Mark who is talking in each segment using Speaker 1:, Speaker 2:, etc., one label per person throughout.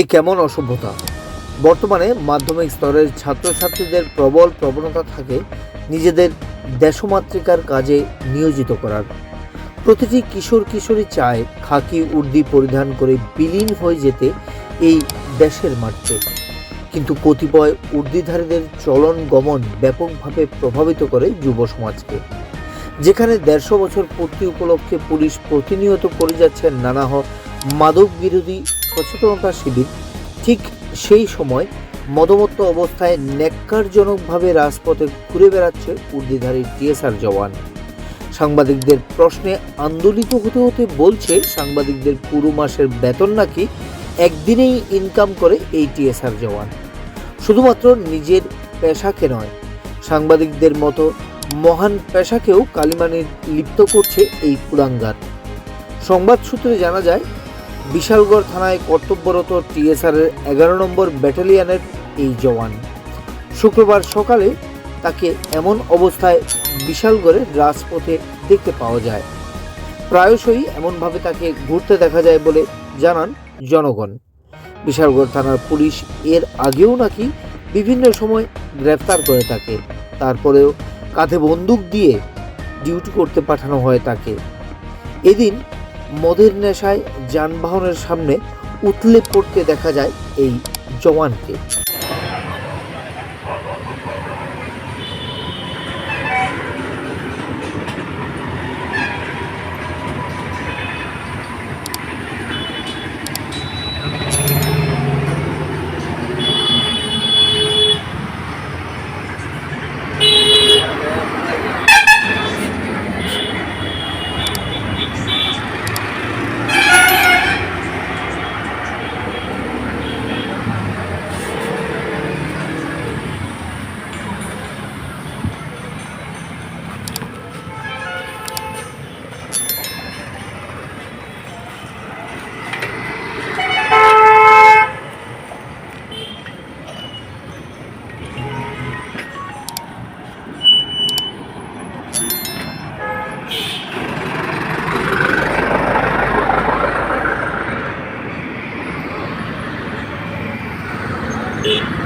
Speaker 1: এ কেমন অসভ্যতা? বর্তমানে মাধ্যমিক স্তরের ছাত্রছাত্রীদের প্রবল প্রবণতা থাকে নিজেদের দেশমাতৃকার কাজে নিয়োজিত করার। প্রতিটি কিশোর কিশোরী চায় খাকি উর্দি পরিধান করে বিলীন হয়ে যেতে এই দেশের মাঠে কিন্তু কতিপয় উর্দিধারীদের চলন গমন ব্যাপকভাবে প্রভাবিত করে যুব সমাজকে। যেখানে দেড়শো বছর পূর্তি উপলক্ষে পুলিশ প্রতিনিয়ত করে যাচ্ছে নানাহ মাদক বিরোধী সচেতনতা শিবির ঠিক সেই সময় মদমত্ত অবস্থায় ন্যাক্কারজনকভাবে রাজপথে ঘুরে বেড়াচ্ছে উর্দিধারী টিএসআর জওয়ান। সাংবাদিকদের প্রশ্নে আন্দোলিত হতে হতে বলছে, সাংবাদিকদের পুরো মাসের বেতন নাকি একদিনেই ইনকাম করে এই টিএসআর জওয়ান। শুধুমাত্র নিজের পেশাকে নয়, সাংবাদিকদের মতো মহান পেশাকেও কালিমানির লিপ্ত করছে এই কুলাঙ্গার সংবাদ সূত্রে জানা যায় বিশালগড় থানায় কর্তব্যরত টিএসআরের এগারো নম্বর ব্যাটালিয়ানের এই জওয়ান। শুক্রবার সকালে তাকে এমন অবস্থায় বিশালগড়ের রাজপথে দেখতে পাওয়া যায়। প্রায়শই এমনভাবে তাকে ঘুরতে দেখা যায় বলে জানান জনগণ। বিশালগড় থানার পুলিশ এর আগেও নাকি বিভিন্ন সময় গ্রেফতার করে তাকে। তারপরেও কাঁধে বন্দুক দিয়ে ডিউটি করতে পাঠানো হয় তাকে। এদিন মদের নেশায় যানবাহনের সামনে উতলে পড়তে দেখা যায় এই জওয়ানকে।
Speaker 2: Thank.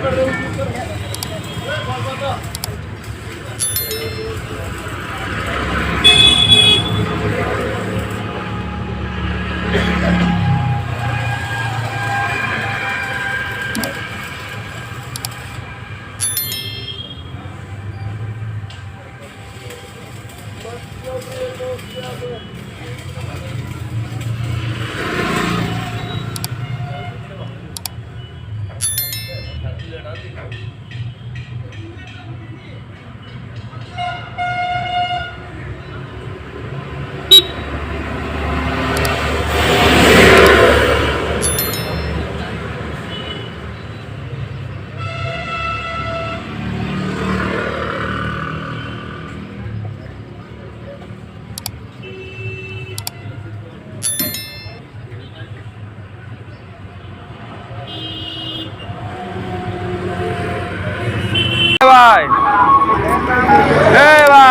Speaker 2: ভাই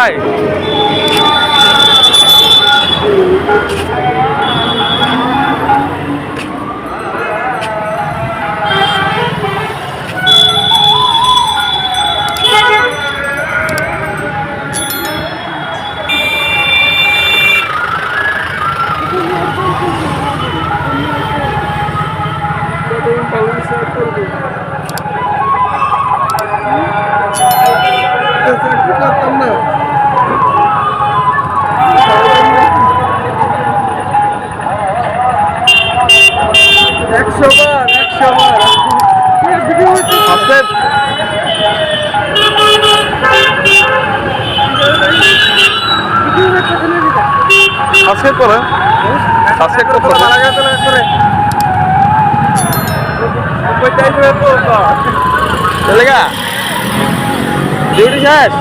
Speaker 2: ভাই। সাবস্ক্রাইব করে সাবস্ক্রাইব করতে তো গা। ডিউটি শেষ?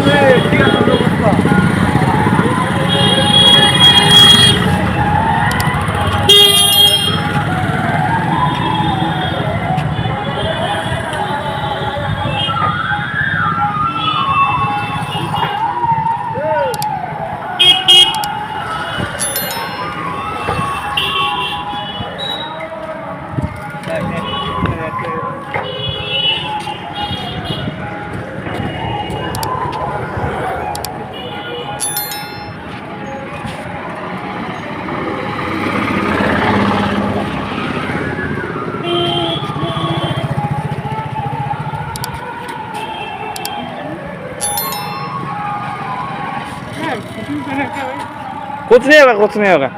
Speaker 2: कुछ नहीं होगा कुछ नहीं होगा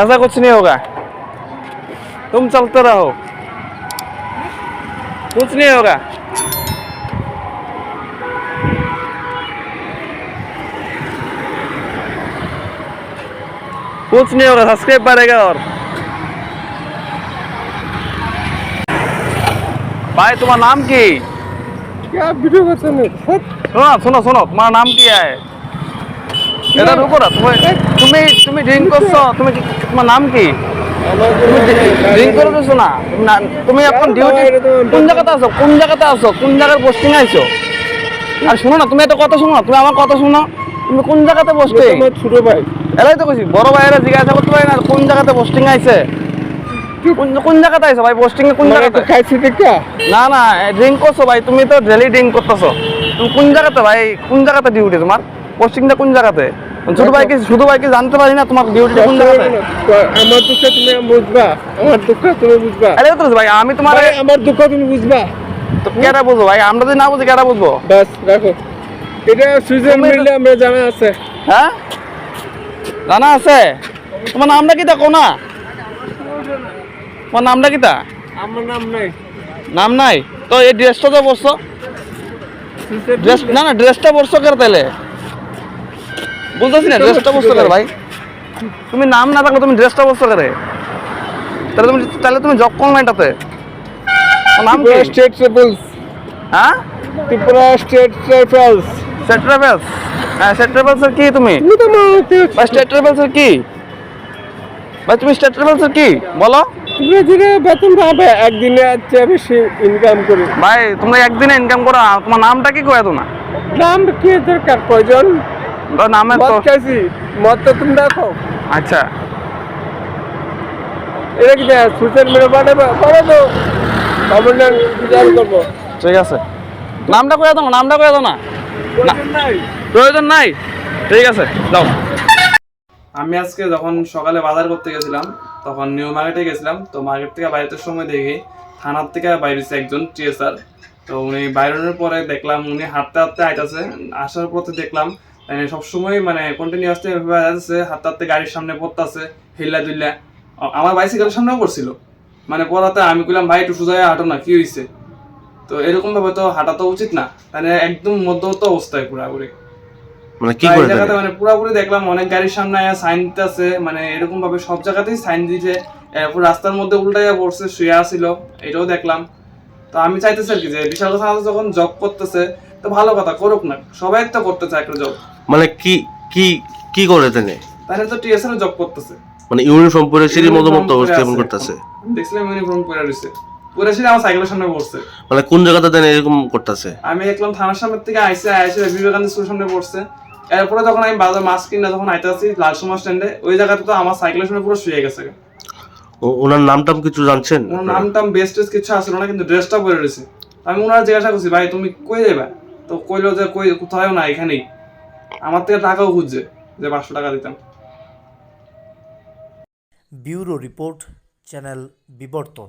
Speaker 2: ऐसा कुछ नहीं होगा तुम चलते रहो कुछ नहीं होगा कुछ नहीं होगा सब्सक्राइब बढ़ेगा और भाई तुम्हारा नाम की
Speaker 3: क्या वीडियो
Speaker 2: सुनो सुनो सुनो तुम्हारा नाम কি है? এটা রুকো না তুমি তুমি তুমি ড্রিঙ্ক করছ তুমি তোমার নাম কি? ড্রিঙ্ক করে দিছো না? তুমি এখন ডিউটি কোন জায়গাতে আছো? কোন জায়গাতে আছো? কোন জায়গার পোস্টিং আইছো? আর শোনো না তুমি একটা কথা শোনো তুমি আমার কথা শোনো তুমি কোন জায়গাতে
Speaker 3: আমার ছোট ভাই।
Speaker 2: এলাই তো কইছি বড় ভাইয়েরা জিজ্ঞাসা করতে পারি না কোন জায়গাতে পোস্টিং আইছে। কোন কোন জায়গাতে আইছো ভাই? পোস্টিং কোন জায়গাতে?
Speaker 3: খাইছি দেখা।
Speaker 2: না না ড্রিঙ্ক করছ ভাই তুমি তো ডেলি ড্রিঙ্ক করতেছো। তুমি কোন জায়গাতে ভাই? কোন জায়গাতে ডিউটি তোমার? পোস্টিংটা কোন জায়গাতে? ছোট ভাই কি শুধু ভাই জানতে পারি না তোমার ডিউটিটা কোন জায়গাতে?
Speaker 3: আমার দুঃখ তুমি বুঝবা আমার দুঃখ তুমি বুঝবা।
Speaker 2: আরে তো ভাই আমি তোমার
Speaker 3: আমার দুঃখ তুমি বুঝবা।
Speaker 2: তো কেটা বুঝব ভাই? আমরা যদি না বুঝি কেটা বুঝব?
Speaker 3: বাস রাখো এটা সুইজার মিললে আমরা জানা আছে।
Speaker 2: হ্যাঁ? জানা আছে? তোমার নামটা কি তা? কোনা তোমার নামটা কি তা?
Speaker 3: আমার নাম নাই।
Speaker 2: নাম নাই? তো এই ড্রেসটা তো
Speaker 3: সুইজার
Speaker 2: ড্রেস না না ড্রেসটা পরছো কেন তাহলে বুঝতেছি না ড্রেসটা কেন ভাই। তুমি নাম না থাকলে তুমি ড্রেসটা পরছো কেন তাহলে তুমি তাহলে তুমি জব করো না এটাতে। তোমার নাম কি?
Speaker 3: স্টেট ট্রাভেলস
Speaker 2: হ্যাঁ?
Speaker 3: Tripura state travels
Speaker 2: state travels হ্যাঁ সেট ট্রাভেলসের কি তুমি? ভাই স্টেট ট্রাভেলসের কি? ভাই তুমি স্টেট ট্রাভেলসের কি? বলো।
Speaker 3: তুমি ধীরে বেতন পাবে একদিনে বেশি ইনকাম করি।
Speaker 2: ভাই তোমরা একদিনে ইনকাম করো তোমার নামটা কি কয়ে তো না?
Speaker 3: দাম কি দরকার? কয়জন?
Speaker 2: তো নামের তো
Speaker 3: খাইছি মদ তো
Speaker 2: আচ্ছা।
Speaker 3: এটা কি পাঠাবে পাঠাবো তো। বিচার করব।
Speaker 2: ঠিক আছে। নামটা দাও নামটা দাও না। না। প্রয়োজন নাই। ঠিক আছে যাও। আমি আজকে যখন সকালে বাজার করতে গেছিলাম তখন নিউ মার্কেটে গেছিলাম। তো মার্কেট থেকে বাইরেতে সময় দেখি থানার থেকে বাইরেছে একজন টিএসআর তো উনি বাইরের পরে দেখলাম উনি হাঁটতে হাঁটতে আইতাছে। আসার পথে দেখলাম মানে সবসময় মানে কন্টিনিউয়াসলি আসছে হাঁটতে হাঁটতে গাড়ির সামনে পড়তাছে হিল্লা দুল্লা আমার বাইসাইকেলের সামনেও পড়ছিল। মানে পড়াতে আমি কইলাম ভাই একটু সোজা হাঁটো না কি হয়েছে তো এরকম ভাবে তো হাঁটা তো উচিত না। মানে একদম মধ্যবর্তী অবস্থায় পুরাপুরি
Speaker 4: মানে কি করে
Speaker 2: জায়গাতে মানে পুরাপুরি দেখলাম অনেক গাড়ির সামনে সাইন দিতেছে। মানে এরকম ভাবে সব জায়গাতেই সাইন দিছে। এরপর রাস্তার মধ্যে উল্টাইয়া পড়ছে শুয়ে আসিল এটাও দেখলাম। তো আমি চাইতেছি আর কি যে বিশাল কথা যখন জব করতেছে তো ভালো কথা করুক না। সবাই তো করতে চায় একটা জব
Speaker 4: মানে কি কি কি করে তেনে
Speaker 2: তাহলে তো টিএসআর জব করতেছে।
Speaker 4: মানে ইউনিফর্ম পরে সিঁড়ির মতো মতো করতেছে।
Speaker 2: দেখছিলাম ইউনিফর্ম পরে আমার সাইকেলের সামনে পড়ছে।
Speaker 4: মানে কোন জায়গাতে দেন এরকম করতেছে?
Speaker 2: আমি দেখলাম থানার সামনে থেকে আইসে আইসে বিবেকানন্দ স্কুলের সামনে পড়ছে। এরপরে যখন আমি বাজার মাস্ক কিনে যখন আইতে আসি লাল সময় স্ট্যান্ডে ওই জায়গাতে তো আমার সাইকেলের সামনে পুরো শুয়ে গেছে।
Speaker 4: ও- ওনার নাম টাম কিছু জানছেন?
Speaker 2: ওনার নাম টাম বেস্ট কিছু আসলো না কিন্তু ড্রেসটা পরে রয়েছে। আমি ওনার জিজ্ঞাসা করছি ভাই তুমি কই যাবা তো কইলো যে কই, কোথায়ও না এখানেই। আমার থেকে টাকাও খুঁজছে যে পাঁচশো টাকা দিতাম।
Speaker 1: ব্যুরো রিপোর্ট, চ্যানেল বিবর্তন।